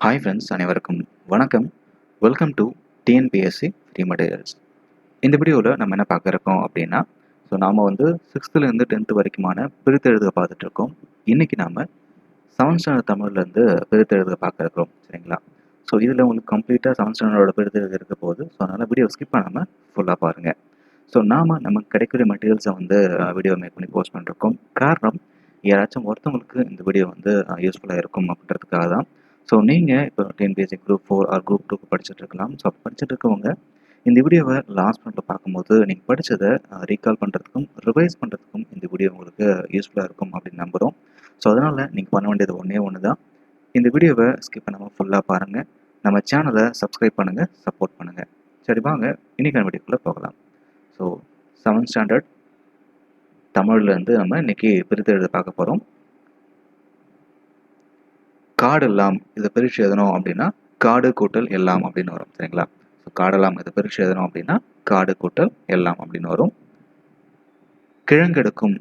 Hi friends அனைவருக்கும் வணக்கம். Welcome to TNPSC free materials இந்த வீடியோவில் நம்ம என்ன பார்க்குறோம் அப்படின்னா ஸோ நாம் வந்து சிக்ஸ்த்துலேருந்து டென்த்து வரைக்குமான பிரித்தெழுத பார்த்துட்ருக்கோம் இன்றைக்கி நாம் செவன்த் ஸ்டாண்டர்ட் தமிழ்லேருந்து பிரித்தெழுத பார்க்குறோம் சரிங்களா? ஸோ இதில் உங்களுக்கு கம்ப்ளீட்டாக செவன்த் ஸ்டாண்டர்டோட பிரித்தெழுத இருக்க போது ஸோ அதனால் வீடியோ ஸ்கிப் பண்ணாமல் ஃபுல்லாக பாருங்கள் ஸோ நாம் நமக்கு கிடைக்கிற மெட்டீரியல்ஸை வந்து வீடியோ மேக் பண்ணி போஸ்ட் பண்ணிருக்கோம் காரணம் யாராச்சும் ஒருத்தவங்களுக்கு இந்த வீடியோ வந்து யூஸ்ஃபுல்லாக இருக்கும் அப்படின்றதுக்காக தான் ஸோ நீங்கள் இப்போ TNPSC group four or group டூக்கு படிச்சுட்டு இருக்கலாம் ஸோ படிச்சுட்டு இருக்கவங்க இந்த வீடியோவை லாஸ்ட் பண்ணிட்டு பார்க்கும்போது நீங்கள் படித்ததை ரீகால் பண்ணுறதுக்கும் ரிவைஸ் பண்ணுறதுக்கும் இந்த வீடியோ உங்களுக்கு யூஸ்ஃபுல்லாக இருக்கும் அப்படின்னு நம்புகிறோம் ஸோ அதனால் நீங்கள் பண்ண வேண்டியது ஒன்றே ஒன்று தான் இந்த வீடியோவை ஸ்கிப் பண்ணாமல் ஃபுல்லாக பாருங்கள் நம்ம சேனலை சப்ஸ்கிரைப் பண்ணுங்கள் சப்போர்ட் பண்ணுங்கள் சரி வாங்க. இன்றைக்கான வீடியோக்குள்ளே போகலாம். ஸோ செவன்த் ஸ்டாண்டர்ட் தமிழ்லேருந்து நம்ம இன்றைக்கி பிரித்து எழுத பார்க்க போகிறோம் காடு எல்லாம் இதை பிரித்து எழுதணும் அப்படின்னா காடு கூட்டல் எல்லாம் அப்படின்னு வரும் சரிங்களா? ஸோ காடெல்லாம் இதை பிரித்து எழுதணும் அப்படின்னா காடு கூட்டல் எல்லாம் அப்படின்னு வரும். கிழங்கெடுக்கும்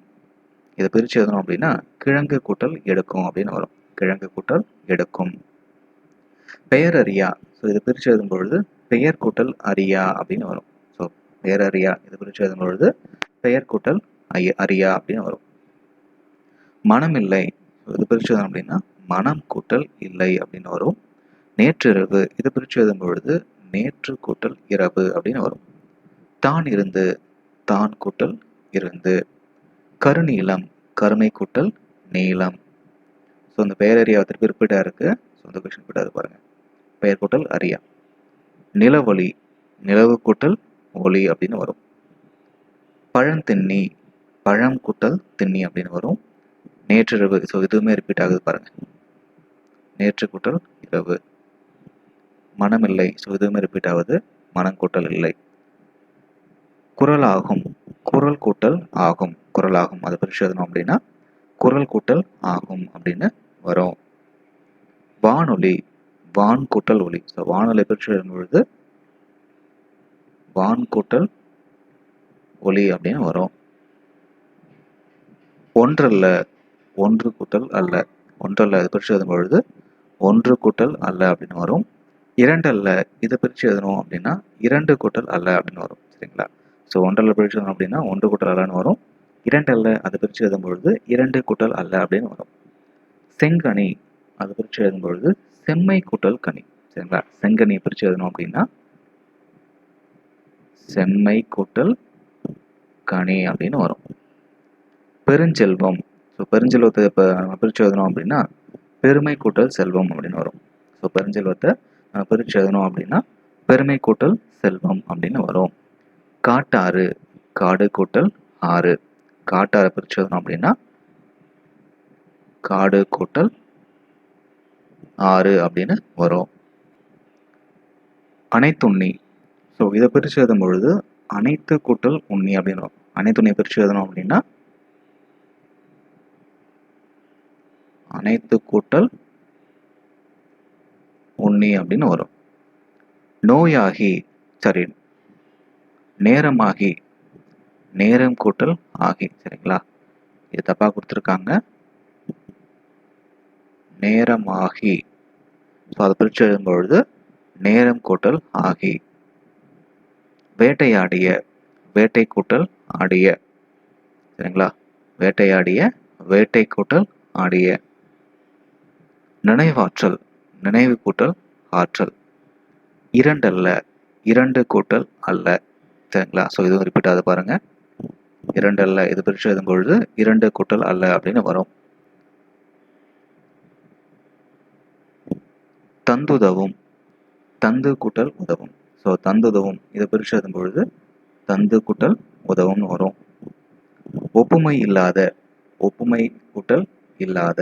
இதை பிரித்து எழுதணும் அப்படின்னா கிழங்கு கூட்டல் எடுக்கும் அப்படின்னு வரும். கிழங்கு கூட்டல் எடுக்கும். பெயர் அறியா ஸோ இதை பிரித்து எழுதும் பொழுது பெயர் கூட்டல் அறியா அப்படின்னு வரும். ஸோ பெயர் அறியா இதை பிரித்து எழுதும் பொழுது பெயர் கூட்டல் அறியா அப்படின்னு வரும். மனமில்லை இது பிரித்து எழுதணும் அப்படின்னா மனம் கூட்டல் இல்லை அப்படின்னு வரும். நேற்றிரவு இதை பிரித்து எழுதும் பொழுது நேற்று கூட்டல் இரவு அப்படின்னு வரும். தான் இருந்து தான் கூட்டல் இருந்து. கருநீளம் கருமை கூட்டல் நீளம். ஸோ இந்த பேரறியா திருப்பி ரிப்பீட்டாக இருக்குது ஸோ இந்த கொஷின் கூட்டாது பாருங்கள் பெயர் கூட்டல் அரியா. நிலவொளி நிலவு கூட்டல் ஒளி அப்படின்னு வரும். பழந்தின்னி பழம் கூட்டல் திண்ணி அப்படின்னு வரும். நேற்றிரவு ஸோ இதுவுமே ரிப்பீட் ஆகுது பாருங்கள் நேற்று கூட்டல் இரவு. மனமில்லை ஸோ இதுவுமே ரிப்பீட் ஆகுது மனம் கூட்டல் இல்லை. குரல் ஆகும் குரல் கூட்டல் ஆகும். குரல் ஆகும் அதை பிரிச்சு எழுதணும் அப்படின்னா குரல் கூட்டல் ஆகும் அப்படின்னு வரும். வானொலி வான் கூட்டல் ஒளி ஸோ வானொலி பிரிச்சு எழுதும் பொழுது வான் கூட்டல் ஒளி அப்படின்னு வரும். ஒன்றல்ல ஒன்று கூட்டல் அல்ல. ஒன்றல்ல அது பிரித்து எழுதும் பொழுது ஒன்று கூட்டல் அல்ல அப்படின்னு வரும். இரண்டல்ல இதை பிரித்து எழுதணும் அப்படின்னா இரண்டு கூட்டல் அல்ல அப்படின்னு வரும் சரிங்களா? ஸோ ஒன்றல்ல பிரித்து எழுதணும் அப்படின்னா ஒன்று கூட்டல் அல்லன்னு வரும். இரண்டல்ல அதை பிரித்து எழுதும் பொழுது இரண்டு கூட்டல் அல்ல அப்படின்னு வரும். செங்கனி அதை பிரித்து எழுதும் பொழுது செம்மை கூட்டல் கனி சரிங்களா? செங்கனியை பிரித்து எழுதணும் அப்படின்னா செம்மை கூட்டல் கனி அப்படின்னு வரும். பெருஞ்செல்வம் ஸோ பெருஞ்செல்வத்தை இப்போ நம்ம பிரித்து எழுதணும் அப்படின்னா பெருமை கூட்டல் செல்வம் அப்படின்னு வரும். ஸோ பெருஞ்செல்வத்தை நம்ம பிரித்து எழுதணும் அப்படின்னா பெருமை கூட்டல் செல்வம் அப்படின்னு வரும். காட்டாறு காடு கூட்டல் ஆறு. காட்டாறு பிரித்து எழுதணும் அப்படின்னா காடு கூட்டல் ஆறு அப்படின்னு வரும். அனைத்துண்ணி ஸோ இதை பிரித்து எழுதும் பொழுது அனைத்து கூட்டல் உண்ணி அப்படின்னு வரும். அனைத்துண்ணியை பிரித்து எழுதணும் அப்படின்னா அனைத்து கூட்டல் உண்ணி அப்படின்னு வரும். நோயாகி சரி நேரமாகி நேரம் கூட்டல் ஆகி சரிங்களா? இது தப்பாக கொடுத்துருக்காங்க. நேரமாகி ஸோ அதை பிரித்து எழுதும் பொழுது நேரம் கூட்டல் ஆகி வேட்டையாடிய வேட்டை கூட்டல் ஆடிய சரிங்களா? வேட்டையாடிய வேட்டை கூட்டல் ஆடிய. நினைவாற்றல் நினைவு கூட்டல் ஆற்றல். இரண்டல்ல இரண்டு கூட்டல் அல்ல. சரிங்களா? ஸோ இதுவும் ரிப்பீட் ஆகுது பாருங்க. இரண்டு அல்ல இது பிரித்து எழுதும் பொழுது இரண்டு கூட்டல் அல்ல அப்படின்னு வரும். தந்துதவும் தந்து கூட்டல் உதவும். ஸோ தந்துதவும் இதை பிரித்து எழுதும் பொழுது தந்து கூட்டல் உதவும்னு வரும். ஒப்புமை இல்லாத ஒப்புமை கூட்டல் இல்லாத.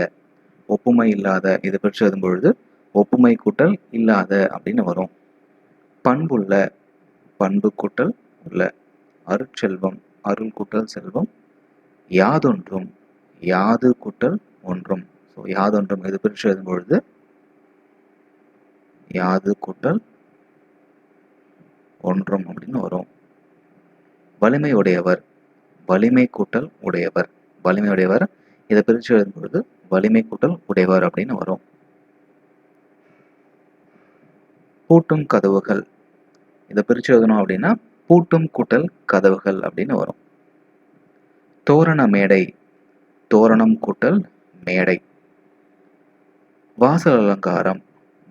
ஒப்புமை இல்லாத இதை பிரித்து எழுதும் பொழுது ஒப்புமை கூட்டல் இல்லாத அப்படின்னு வரும். பண்புள்ள பண்பு கூட்டல் உள்ள அருட்செல்வம் அருள் கூட்டல் செல்வம் யாதொன்றும் யாது கூட்டல் ஒன்றும். ஸோ யாதொன்றும் இது பிரித்து எழுதும் பொழுது யாது கூட்டல் ஒன்றும் அப்படின்னு வரும். வலிமை உடையவர் வலிமை கூட்டல் உடையவர். வலிமை உடையவர் இதை பிரித்து எழுதும் பொழுது வலிமை கூட்டல் உடையவர் அப்படின்னு வரும். பூட்டும் கதவுகள். இதை பிரித்து எழுதணும் அப்படின்னா பூட்டும் கூட்டல் கதவுகள் அப்படின்னு வரும். தோரண மேடை. தோரணம் கூட்டல் மேடை. வாசல் அலங்காரம்.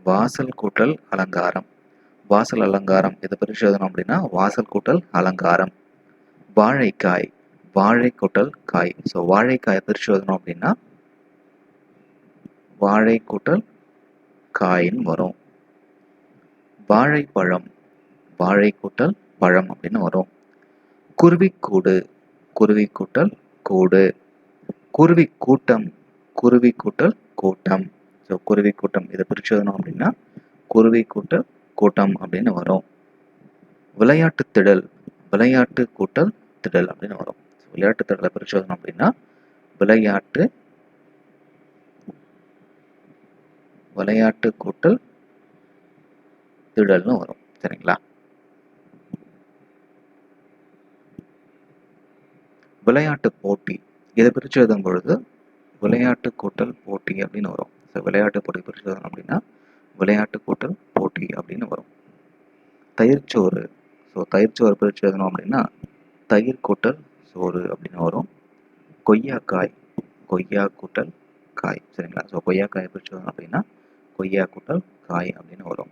வாசல் கூட்டல் அலங்காரம். வாசல் அலங்காரம். இதை பிரித்து எழுதணும் அப்படின்னா வாசல் கூட்டல் அலங்காரம். வாழைக்காய். வாழை கூட்டல் காய். ஸோ வாழைக்காயை பிரித்து எழுதணும் அப்படின்னா வாழை கூட்டல் காயின்னு வரும். வாழைப்பழம் வாழை கூட்டல் பழம் அப்படின்னு வரும். குருவிக்கூடு குருவி கூட்டல் கூடு. குருவி கூட்டம் குருவி கூட்டல் கூட்டம். ஸோ குருவி கூட்டம் இதை பிரித்து எழுதணும் அப்படின்னா குருவி கூட்டல் கூட்டம் அப்படின்னு வரும். விளையாட்டு திடல் விளையாட்டு கூட்டல் திடல் அப்படின்னு வரும். விளையாட்டு பரிசோதனை அப்படின்னா விளையாட்டு விளையாட்டு கூட்டல் திடல்னு வரும். சரிங்களா? விளையாட்டு போட்டி. இதை பிரித்து எழுதும் பொழுது விளையாட்டு கூட்டல் போட்டி அப்படின்னு வரும். ஸோ விளையாட்டு போட்டி பிரித்து எழுதணும் அப்படின்னா விளையாட்டு கூட்டல் போட்டி அப்படின்னு வரும். தயிர்ச்சோறு ஸோ தயிர்ச்சோறு பிரித்து எழுதணும் அப்படின்னா தயிர் கூட்டல் சோறு அப்படின்னு வரும். கொய்யாக்காய் கொய்யா கூட்டல் காய். சரிங்களா? ஸோ கொய்யாக்காய் பிரித்து அப்படின்னா கொய்யா கூட்டல் காய் அப்படின்னு வரும்.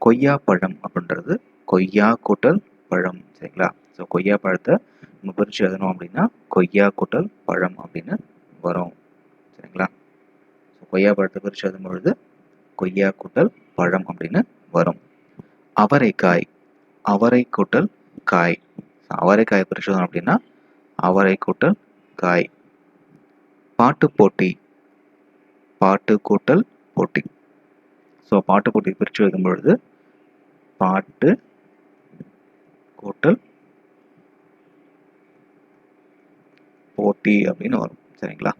கொய்யா பழம் அப்படின்றது கொய்யா கூட்டல் பழம். சரிங்களா? ஸோ கொய்யா பழத்தை நம்ம பிரித்து எழுதணும் அப்படின்னா கொய்யா கூட்டல் பழம் அப்படின்னு வரும். சரிங்களா? ஸோ கொய்யா பழத்தை பிரித்து எழுதும் பொழுது கொய்யா கூட்டல் பழம் அப்படின்னு வரும். அவரைக்காய் அவரை கூட்டல் காய் அவரைக்காய் பிரித்து அப்படின்னா அவரை கூட்டல் காய் பாட்டு போட்டி. பாட்டு கூட்டல் போட்டி. ஸோ பாட்டு போட்டி பிரித்து வைக்கும் பொழுது பாட்டு கூட்டல் போட்டி அப்படின்னு வரும். சரிங்களா?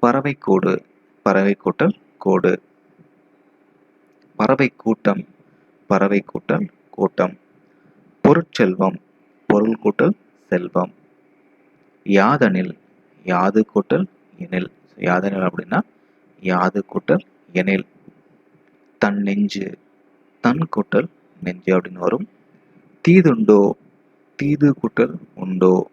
பறவை கூடு பறவை கூட்டல் கோடு. பறவை கூட்டம். பறவை கூட்டல் கூட்டம். பொருட்செல்வம். பொருள் கூட்டல் செல்வம். யாதனில் யாது கூட்டல் எனில். யாதனில் அப்படின்னா யாது கூட்டல் எனில். தன் நெஞ்சு தன் கூட்டல் நெஞ்சு அப்படின்னு வரும். தீதுண்டோ தீது கூட்டல் உண்டோ.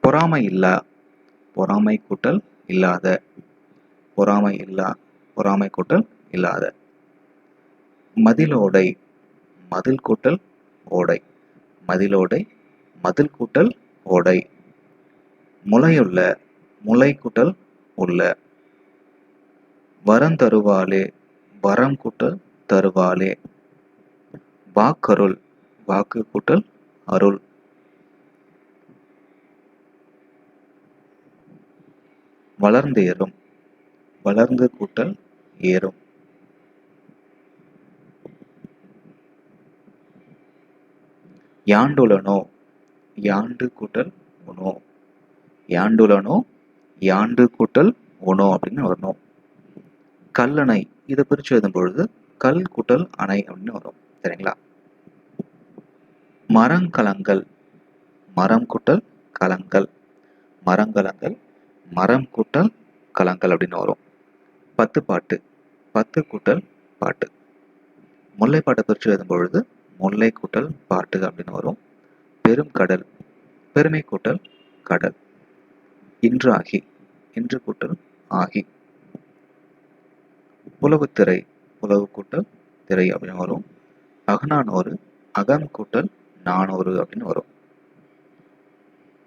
பொறாமை இல்லா பொறாமை கூட்டல் இல்லாத. பொறாமை இல்லா பொறாமை கூட்டல் இல்லாத. மதிலோடை மதில் கூட்டல் ஓடை. மதிலோடை மதில் கூட்டல் ஓடை. முளையுள்ள முளை கூட்டல் உள்ள. வரந்தருவாளே வரம் கூட்டல் தருவாளே. வாக்கருள் வாக்கு கூட்டல் அருள். வளர்ந்து ஏறும் வளர்ந்து கூட்டல் ஏறும். யாண்டுலனோ யாண்டு கூட்டல் உணோ யாண்டுலனோ யாண்டு கூட்டல் உணோ அப்படின்னு வரணும் கல்லணை இதை பிரித்து எழுதும் பொழுது கல் கூட்டல் அணை அப்படின்னு வரும். சரிங்களா? மரங்கலங்கள் மரம் கூட்டல் கலங்கள். மரங்கலங்கள் மரம் கூட்டல் கலங்கள் அப்படின்னு வரும். பத்து பாட்டு பத்து கூட்டல் பாட்டு. முல்லைப்பாட்டை பிரித்து எழுதும் பொழுது முல்லை கூட்டல் பாட்டு அப்படின்னு வரும். பெரும் கடல் பெருமை கூட்டல் கடல். இன்று ஆகி இன்று கூட்டல் ஆகி. புலவுத்திரை புலவு கூட்டல் திரை அப்படின்னு வரும். அகநானூறு அகம் கூட்டல் நானூறு அப்படின்னு வரும்.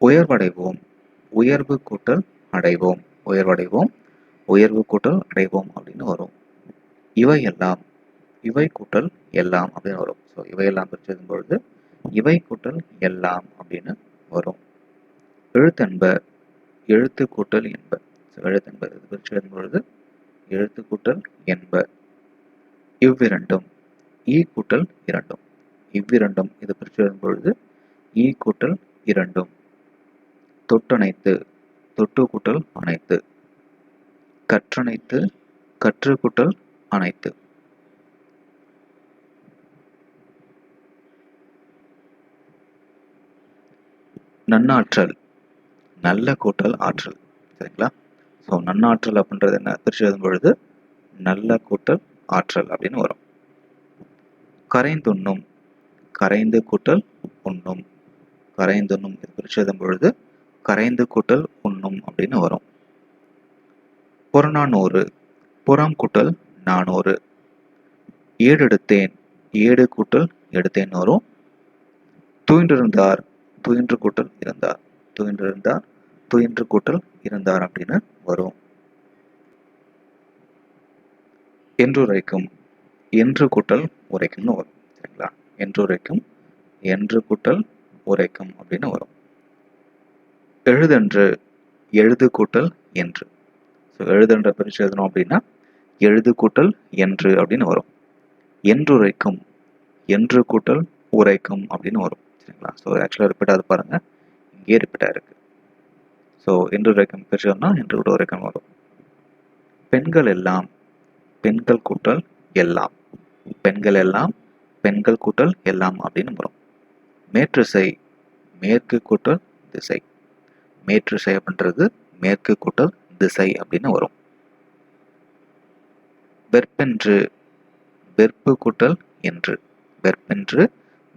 உயர்வடைவோம் உயர்வு கூட்டல் அடைவோம். உயர்வடைவோம் உயர்வு கூட்டல் அடைவோம் அப்படின்னு வரும். இவையெல்லாம் இவை கூட்டல் எல்லாம் அப்படின்னு வரும். ஸோ இவையெல்லாம் பிரிச்சதும் பொழுது இவை கூட்டல் எல்லாம் அப்படின்னு வரும். எழுத்தென்ப எழுத்து கூட்டல் என்ப. ஸோ எழுத்தென்ப இது பிரிச்சு பொழுது எழுத்து கூட்டல் என்ப. இவ்விரண்டும் ஈ கூட்டல் இரண்டும். இவ்விரண்டும் இது பிரிச்சு பொழுது ஈ கூட்டல் இரண்டும். தொட்டணைத்து தொட்டு கூட்டல் அனைத்து கற்றணைத்து கற்று கூட்டல் அனைத்து நன்னாற்றல். நல்ல கூட்டல் ஆற்றல். சரிங்களா? ஸோ நன்னாற்றல் அப்படின்றது என்ன? பிரித்து எழுதும் பொழுது நல்ல கூட்டல் ஆற்றல் அப்படின்னு வரும். கரைந்துண்ணும். கரைந்து கூட்டல் உண்ணும். கரைந்துண்ணும். இது பிரித்து எழுதும் பொழுது கரைந்து கூட்டல் உண்ணும் அப்படின்னு வரும். புறநானூறு. புறம் கூட்டல் நானூறு. ஏடெடுத்தேன். ஏடு கூட்டல் எடுத்தேன் வரும். தூய்ந்திருந்தார். துயின்று கூட்டல் இருந்தார். துயின்றிருந்தார் துயின்று கூட்டல் இருந்தார் அப்படின்னு வரும். என்றுரைக்கும் என்று கூட்டல் உரைக்கும்னு வரும் சரிங்களா? என்றுரைக்கும் என்று கூட்டல் உரைக்கும் அப்படின்னு வரும். எழுதென்று எழுது கூட்டல் என்று. ஸோ எழுதுன்ற பிரிச்சு எழுதணும் அப்படின்னா எழுது கூட்டல் என்று அப்படின்னு வரும். என்றுரைக்கும் என்று கூட்டல் உரைக்கும் அப்படின்னு வரும். சரிங்களா ஸோ ஆக்சுவலாக ரிப்பீட் ஆகுது பாருங்கள் இங்கேயே ரிப்பீட் ஆயிருக்கு. ஸோ இன்று உரைக்கும் பிரிச்சோம்னா இன்று விட உரைக்கும் வரும். பெண்கள் எல்லாம் பெண்கள் கூட்டல் எல்லாம். பெண்கள் எல்லாம் பெண்கள் கூட்டல் எல்லாம் அப்படின்னு வரும். மேற்றிசை மேற்கு கூட்டல் திசை. மேற்றிசை அப்படின்றது மேற்கு கூட்டல் திசை அப்படின்னு வரும். வெற்பென்று வெற்பு கூட்டல் என்று. வெற்பென்று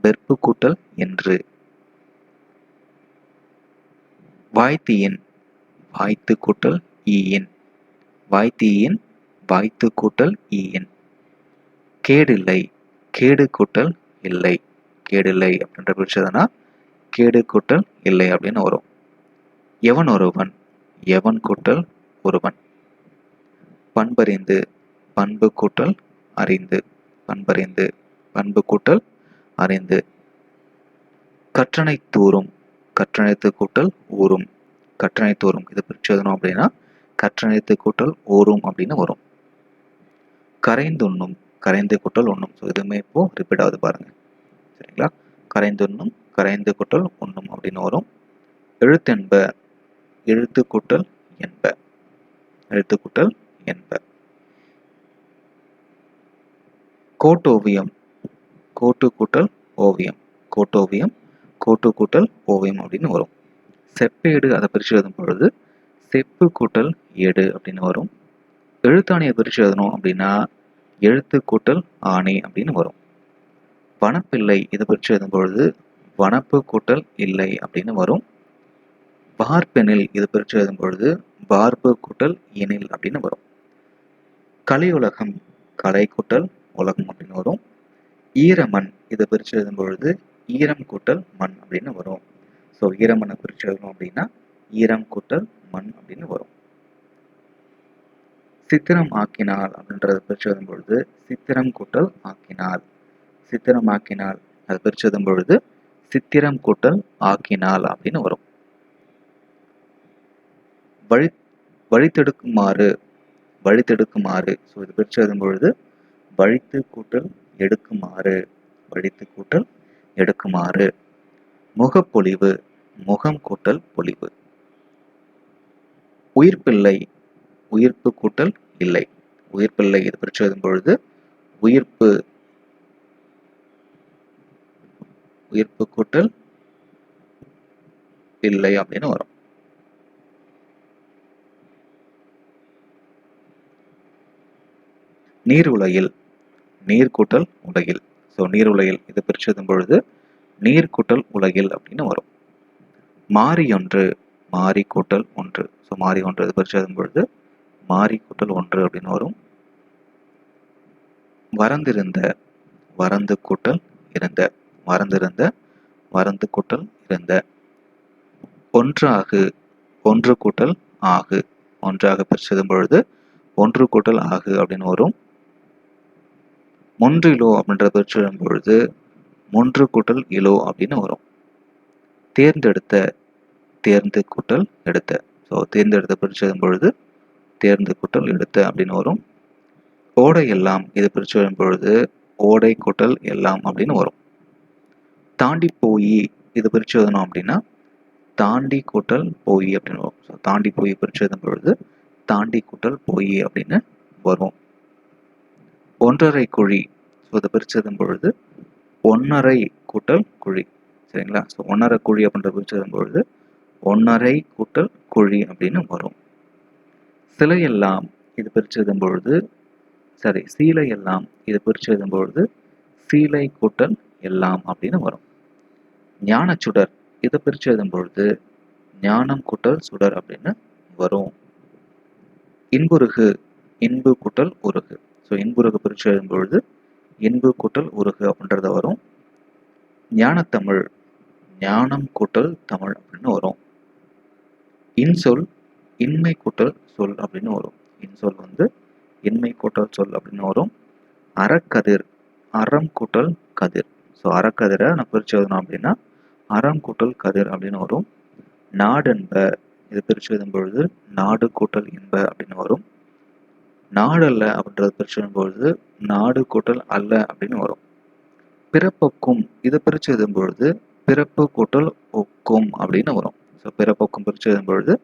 வெற்பு கூட்டல் என்று. வாய்த்தியின் வாய்த்து கூட்டல் ஈஎன் வாய்த்து எண் வாய்த்து கூட்டல் இஎன் கேடில்லை கேடு கூட்டல் இல்லை. கேடில்லை அப்படின்ற பிரிச்சதுன்னா கேடு கூட்டல் இல்லை அப்படின்னு வரும். எவன் ஒருவன் எவன் கூட்டல் ஒருவன்? பண்பறிந்து பண்பு கூட்டல் அறிந்து. பண்பறிந்து பண்பு கூட்டல் அறிந்து கற்றனை தூரும் கற்றனைத்து கூட்டல் ஊறும் கற்றனை தூரும். இது பிரிச்சு எழுதணும் அப்படின்னா கற்றனைத்து கூட்டல் ஊரும் அப்படின்னு வரும். கரைந்துண்ணும் கரைந்து கூட்டல் ஒன்றும் ஸோ இதுவுமே இப்போ ரிப்பீட் ஆகுது பாருங்க. சரிங்களா? கரைந்துண்ணும் கரைந்து கூட்டல் ஒன்றும் அப்படின்னு வரும். எழுத்தென்ப எழுத்து கூட்டல் என்ப. எழுத்து கூட்டல் என்ப. கோட்டோவியம் கோட்டு கூட்டல் ஓவியம். கோட்டோவியம் கோட்டு கூட்டல் ஓவியம் அப்படின்னு வரும். செப்பேடு அதை பிரித்து எழுதும் பொழுது செப்பு கூட்டல் ஏடு அப்படின்னு வரும். எழுத்தாணியை பிரித்து எழுதணும் அப்படின்னா எழுத்து கூட்டல் ஆணை அப்படின்னு வரும். வனப்பில்லை இதை பிரித்து எழுதும் பொழுது வனப்பு கூட்டல் இல்லை அப்படின்னு வரும். பார்ப்பெனில் இது பிரித்து எழுதும் பொழுது பார்ப்பு கூட்டல் எனில் அப்படின்னு வரும். கலையுலகம் கலை கூட்டல் உலகம் அப்படின்னு வரும். ஈரமண் இதை பிரித்து எழுதும் பொழுது ஈரம் கூட்டல் மண் அப்படின்னு வரும். ஸோ ஈரமண்ணை பிரித்து எழுதணும் அப்படின்னா ஈரம் கூட்டல் மண் அப்படின்னு வரும். சித்திரம் ஆக்கினால் அப்படின்றத பிரித்து எழுதும் பொழுது சித்திரம் கூட்டல் ஆக்கினால். சித்திரம் ஆக்கினால் அதை பிரித்து எழுதும் பொழுது சித்திரம் கூட்டல் ஆக்கினால் அப்படின்னு வரும். வழி வழித்தெடுக்குமாறு வழித்தெடுக்குமாறு. ஸோ இது பிரித்து எழுதும் பொழுது வழித்து கூட்டல் எடுக்குமாறு வழித்து கூட்டல் எடுக்குமாறு முகப்பொலிவு முகம் கூட்டல் பொலிவு. உயிர்ப்பில்லை உயிர்ப்பு கூட்டல் இல்லை. உயிர்ப்பில்லை இது பிரித்து எழுதும் பொழுது உயிர்ப்பு உயிர்ப்பு கூட்டல் இல்லை அப்படின்னு வரும். நீர் உலகில் நீர் கூட்டல் உலகில். ஸோ நீர் உலகில் இதை பிரித்து எழுதும் பொழுது நீர் கூட்டல் உலகில் அப்படின்னு வரும். மாறி ஒன்று மாறி கூட்டல் ஒன்று. ஸோ மாறி ஒன்று இது பிரித்து எழுதும் பொழுது மாறி கூட்டல் ஒன்று அப்படின்னு வரும். வரந்திருந்த வரந்து கூட்டல் இருந்த. மறந்திருந்த மறந்து கூட்டல் இருந்த. ஒன்றாகு ஒன்று கூட்டல் ஆகு. ஒன்றாக பிரிச்சதும் பொழுது ஒன்று கூட்டல் ஆகு அப்படின்னு வரும். மொன்றிலோ அப்படின்ற பெற்றிடும் பொழுது மொன்று கூட்டல் இலோ அப்படின்னு வரும். தேர்ந்தெடுத்த தேர்ந்து கூட்டல் எடுத்த. ஸோ தேர்ந்தெடுத்த பிரிச்சதும் பொழுது தேர்ந்து கூட்டல் எடுத்த அப்படின்னு வரும். ஓடை எல்லாம் இது பிரிச்சு பொழுது ஓடை கூட்டல் எல்லாம் அப்படின்னு வரும். தாண்டி போய் இது பிரிச்சு எழுதணும் அப்படின்னா தாண்டி கூட்டல் போய் அப்படின்னு வரும். ஸோ தாண்டி போய் பிரிச்சு எழுதும் பொழுது தாண்டி கூட்டல் போய் அப்படின்னு வரும். ஒன்றரை குழி ஸோ இதை பிரித்ததும் பொழுது ஒன்றரை கூட்டல் குழி. சரிங்களா? ஸோ ஒன்றரை குழி அப்படின்ற பிரித்ததும் பொழுது ஒன்றரை கூட்டல் குழி அப்படின்னு வரும். சிலையெல்லாம் இது பிரித்ததும் பொழுது சரி சீலை எல்லாம் இது பிரித்து எழுதும்பொழுது சீலை கூட்டல் எல்லாம் அப்படின்னு வரும். ஞானச்சுடர் இதை பிரித்து எழுதும் பொழுது ஞானம் கூட்டல் சுடர் அப்படின்னு வரும். இன்புருகு இன்பு கூட்டல் உருகு. ஸோ இன்புருகு பிரித்து எழுதும் பொழுது இன்பு கூட்டல் உருகு அப்படின்றத வரும். ஞானத்தமிழ் ஞானம் கூட்டல் தமிழ் அப்படின்னு வரும். இன்சொல் இன்மை கூட்டல் சொல் அப்படின்னு வரும். இன்சொல் வந்து இன்மை கூட்டல் சொல் அப்படின்னு வரும். அறக்கதிர் அறம் கூட்டல் கதிர். ஸோ அறக்கதிரை நான் பிரித்து எழுதணும் அப்படின்னா அறம் கூட்டல் கதிர் அப்படின்னு வரும். நாடென்ப இது பிரித்து எழுதும் பொழுது நாடு கூட்டல் என்ப அப்படின்னு வரும். நாடல்ல அப்படின்றது பிரிச்சு எழுதும்பொழுது நாடு கூட்டல் அல்ல அப்படின்னு வரும். பிறப்பொக்கும் இதை பிரித்து எழுதும் பொழுது பிறப்பு கூட்டல் ஒக்கும் அப்படின்னு வரும். ஸோ பிறப்பொக்கும் பிரித்து எழுதும் பொழுது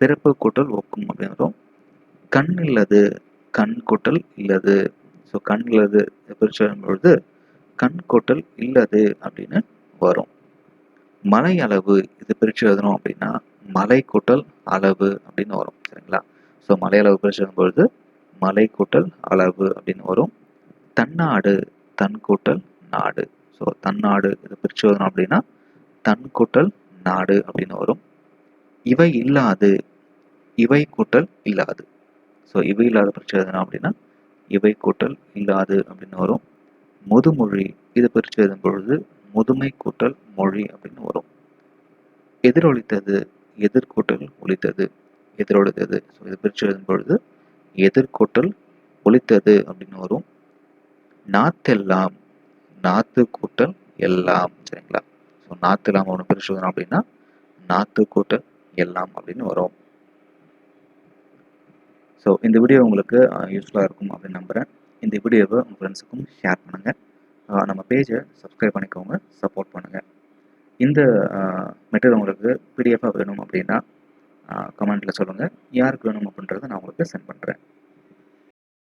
பிறப்பு கூட்டல் ஒக்கும் அப்படின்னு வரும். கண் இல்லது கண் கூட்டல் இல்லது. ஸோ கண் இல்லது பிரித்து எழுதும் பொழுது கண் கூட்டல் இல்லது அப்படின்னு வரும். மலை அளவு இது பிரித்து எழுதணும் அப்படின்னா மலை கூட்டல் அளவு அப்படின்னு வரும். சரிங்களா? ஸோ மலை அளவு பிரித்து எழுதும் பொழுது மலை கூட்டல் அளவு அப்படின்னு வரும். தன்னாடு தன் கூட்டல் நாடு. ஸோ தன்னாடு இது பிரித்து எழுதணும் அப்படின்னா தன் கூட்டல் நாடு அப்படின்னு வரும். இவை இல்லாது இவை கூட்டல் இல்லாது. ஸோ இவை இல்லாத பிரித்து எழுதணும் அப்படின்னா இவை கூட்டல் இல்லாது அப்படின்னு வரும். முதுமொழி இது பிரித்து எழுதும் பொழுது முதுமை கூட்டல் மொழி அப்படின்னு வரும். எதிரொலித்தது எதிர்கூட்டல் ஒழித்தது எதிரொலித்தது. ஸோ இது பிரித்து எழுதும் பொழுது எதிர்கூட்டல் ஒழித்தது அப்படின்னு வரும். நாத்தெல்லாம் நாத்து கூட்டல் எல்லாம் சரிங்களா? ஸோ நாத்து எல்லாம் ஒன்று பிரிச்சுக்கணும் அப்படின்னா நாத்து கூட்டல் எல்லாம் அப்படின்னு வரும். ஸோ இந்த வீடியோ உங்களுக்கு யூஸ்ஃபுல்லாக இருக்கும் அப்படின்னு நம்புகிறேன் இந்த வீடியோவை உங்கள் ஃப்ரெண்ட்ஸுக்கும் ஷேர் பண்ணுங்கள் நம்ம பேஜை சப்ஸ்கிரைப் பண்ணிக்கோங்க சப்போர்ட் பண்ணுங்கள் இந்த மெட்டீரியல் உங்களுக்கு பிடிஎஃபாக வேணும் அப்படின்னா கமெண்ட்டில் சொல்லுங்கள் யாருக்கு வேணும் அப்படின்றத நான் உங்களுக்கு சென்ட் பண்ணுறேன்